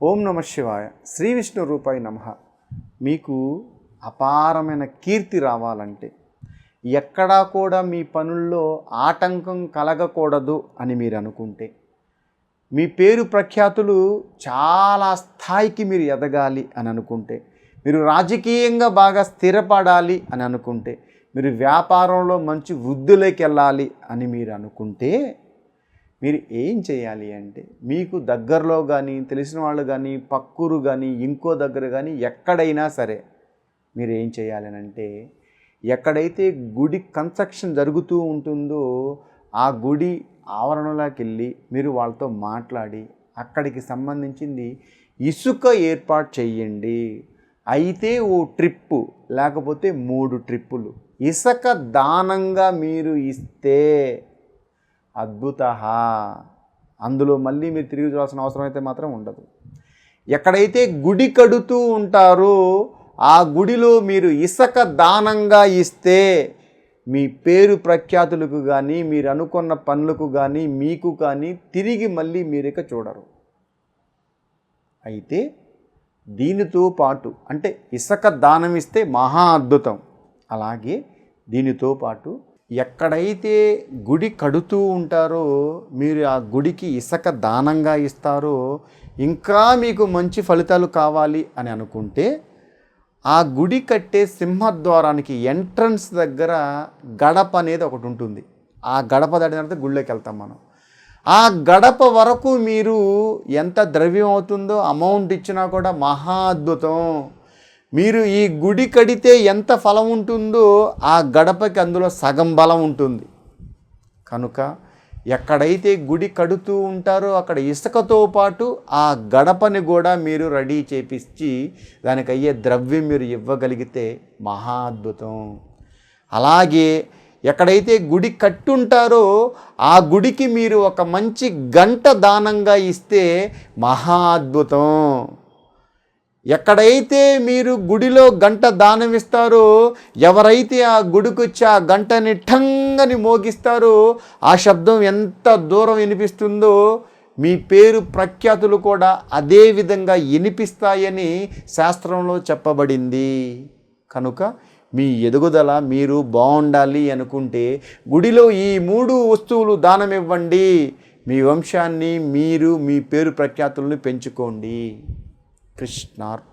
నమ శివాయ. శ్రీ విష్ణు రూపాయి నమ. మీకు అపారమైన కీర్తి రావాలంటే ఎక్కడా కూడా మీ పనుల్లో ఆటంకం కలగకూడదు అని మీరు అనుకుంటే మీ పేరు ప్రఖ్యాతులు చాలా స్థాయికి మీరు ఎదగాలి అని అనుకుంటే మీరు రాజకీయంగా బాగా స్థిరపడాలి అని అనుకుంటే మీరు వ్యాపారంలో మంచి వృద్ధులకి వెళ్ళాలి అని మీరు అనుకుంటే మీరు ఏం చేయాలి అంటే మీకు దగ్గరలో కానీ తెలిసిన వాళ్ళు కానీ పక్కూరు కానీ ఇంకో దగ్గర కానీ ఎక్కడైనా సరే మీరు ఏం చేయాలని అంటే ఎక్కడైతే గుడి కన్స్ట్రక్షన్ జరుగుతూ ఉంటుందో ఆ గుడి ఆవరణలోకి వెళ్ళి మీరు వాళ్ళతో మాట్లాడి అక్కడికి సంబంధించింది ఇసుక ఏర్పాటు చేయండి. అయితే ఓ ట్రిప్పు లేకపోతే మూడు ట్రిప్పులు. ఇసుక దానంగా మీరు ఇస్తే అద్భుత అందులో మళ్ళీ మీరు తిరిగి చూడాల్సిన అవసరం అయితే మాత్రం ఉండదు. ఎక్కడైతే గుడి కడుతూ ఉంటారో ఆ గుడిలో మీరు ఇసక దానంగా ఇస్తే మీ పేరు ప్రఖ్యాతులకు కానీ మీరు అనుకున్న పనులకు కానీ మీకు కానీ తిరిగి మళ్ళీ మీరిక చూడరు. అయితే దీనితో పాటు అంటే ఇసక దానం ఇస్తే మహా అద్భుతం. అలాగే దీనితో పాటు ఎక్కడైతే గుడి కడుతూ ఉంటారో మీరు ఆ గుడికి ఇసుక దానంగా ఇస్తారో ఇంకా మీకు మంచి ఫలితాలు కావాలి అని అనుకుంటే ఆ గుడి కట్టే సింహద్వారానికి ఎంట్రన్స్ దగ్గర గడప అనేది ఒకటి ఉంటుంది. ఆ గడప దాటిన తర్వాత గుళ్ళోకి వెళ్తాం మనం. ఆ గడప వరకు మీరు ఎంత ద్రవ్యం అవుతుందో అమౌంట్ ఇచ్చినా కూడా మహా అద్భుతం. మీరు ఈ గుడి కడితే ఎంత ఫలం ఉంటుందో ఆ గడపకి అందులో సగం బలం ఉంటుంది. కనుక ఎక్కడైతే గుడి కడుతూ ఉంటారో అక్కడ ఇసుకతో పాటు ఆ గడపని కూడా మీరు రెడీ చేపించి దానికి అయ్యే ద్రవ్యం మీరు ఇవ్వగలిగితే మహా అద్భుతం. అలాగే ఎక్కడైతే గుడి కట్టుంటారో ఆ గుడికి మీరు ఒక మంచి గంట దానంగా ఇస్తే మహా అద్భుతం. ఎక్కడైతే మీరు గుడిలో గంట దానం ఇస్తారో ఎవరైతే ఆ గుడికొచ్చి ఆ గంటని ఠంగని మోగిస్తారో ఆ శబ్దం ఎంత దూరం వినిపిస్తుందో మీ పేరు ప్రఖ్యాతులు కూడా అదే విధంగా వినిపిస్తాయని శాస్త్రంలో చెప్పబడింది. కనుక మీ ఎదుగుదల మీరు బాగుండాలి అనుకుంటే గుడిలో ఈ మూడు వస్తువులు దానం ఇవ్వండి. మీ వంశాన్ని మీరు మీ పేరు ప్రఖ్యాతులను పెంచుకోండి. कृष्णार्पणमस्तु